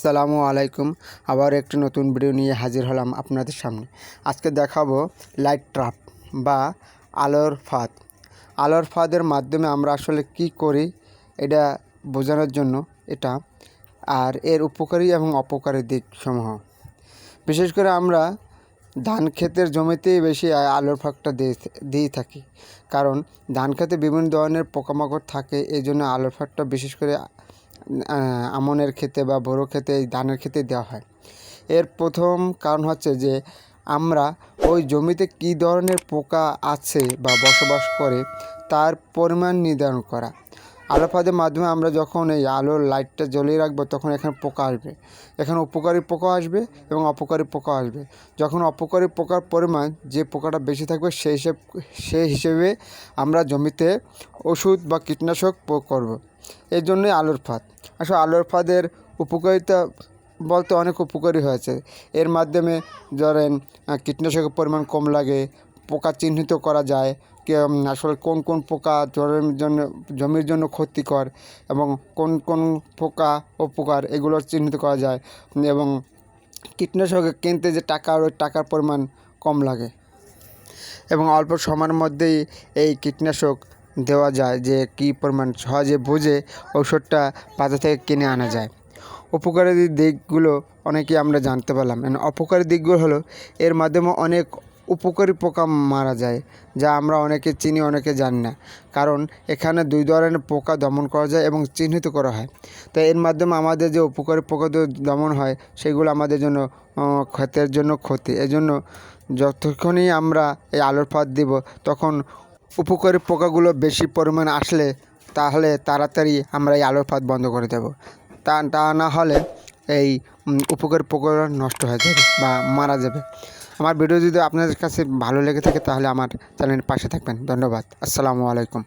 আসসালামু আলাইকুম। আবার একটি নতুন ভিডিও নিয়ে হাজির হলাম আপনাদের সামনে। আজকে দেখাবো লাইট ট্রাপ বা আলোর ফাঁদ। আলোর ফাঁদের মাধ্যমে আমরা আসলে কি করি, এটা বোঝানোর জন্য এটা আর এর উপকারী এবং অপকারী দিকসমূহ। বিশেষ করে আমরা ধান ক্ষেতের জমিতেই বেশি আলোর ফাঁকটা দিয়ে দিয়ে থাকি। কারণ ধান খেতে বিভিন্ন ধরনের পোকামাকড় থাকে এই জন্য আলোর ফাঁকটা বিশেষ করে আমনের ক্ষেতে বা বড়ো ক্ষেতে ধানের ক্ষেতে দেওয়া হয়। এর প্রথম কারণ হচ্ছে যে, আমরা ওই জমিতে কী ধরনের পোকা আছে বা বসবাস করে তার পরিমাণ নির্ধারণ করা। আলো ফাঁদের মাধ্যমে আমরা যখন এই আলোর লাইটটা জ্বলিয়ে রাখব, তখন এখানে পোকা আসবে। এখানে উপকারী পোকা আসবে এবং অপকারী পোকা আসবে। যখন অপকারী পোকার পরিমাণ যে পোকাটা বেশি থাকবে, সেই হিসেব, সেই হিসেবে আমরা জমিতে ওষুধ বা কীটনাশক প্রয়োগ করব। এর জন্যই আলোর ফাঁদ আসলে আলোর ফাঁদের উপকারিতা বলতে অনেক উপকারী হয়েছে। এর মাধ্যমে ধরেন কীটনাশকের পরিমাণ কম লাগে, পোকা চিহ্নিত করা যায় আসলে কোন কোন পোকা জলের জন্য, জমির জন্য ক্ষতিকর এবং কোন কোন পোকা উপকার এগুলো চিহ্নিত করা যায় এবং কীটনাশক কিনতে যে টাকা, ওই টাকার পরিমাণ কম লাগে। এবং অল্প সময়ের মধ্যেই এই কীটনাশক দেওয়া যায় যে কী পরিমাণ সহজে বুঝে ঔষধটা বাজার থেকে কিনে আনা যায়। উপকারী দিকগুলো অনেকেই আমরা জানতে পারলাম। অপকারী দিকগুলো হলো, এর মাধ্যমে অনেক উপকারী পোকা মারা যায়, যা আমরা অনেকে চিনি, অনেকে জানি না। কারণ এখানে দুই ধরনের পোকা দমন করা যায় এবং চিহ্নিত করা হয়। তাই এর মাধ্যমে আমাদের যে উপকারী পোকা দমন হয়, সেগুলো আমাদের জন্য ক্ষতের জন্য ক্ষতি। এজন্য যতক্ষণই আমরা এই আলোর ফাঁদ দিব, তখন উপকারী পোকাগুলো বেশি পরিমাণ আসলে তাহলে তাড়াতাড়ি আমরা এই আলোর ফাঁদ বন্ধ করে দেব। তা তা না হলে এই উপকারী পোকাগুলো নষ্ট হয়ে যাবে বা মারা যাবে। আমার ভিডিও যদি আপনাদের কাছে ভালো লেগে থাকে তাহলে আমার চ্যানেলের পাশে থাকবেন। ধন্যবাদ। আসসালামু আলাইকুম।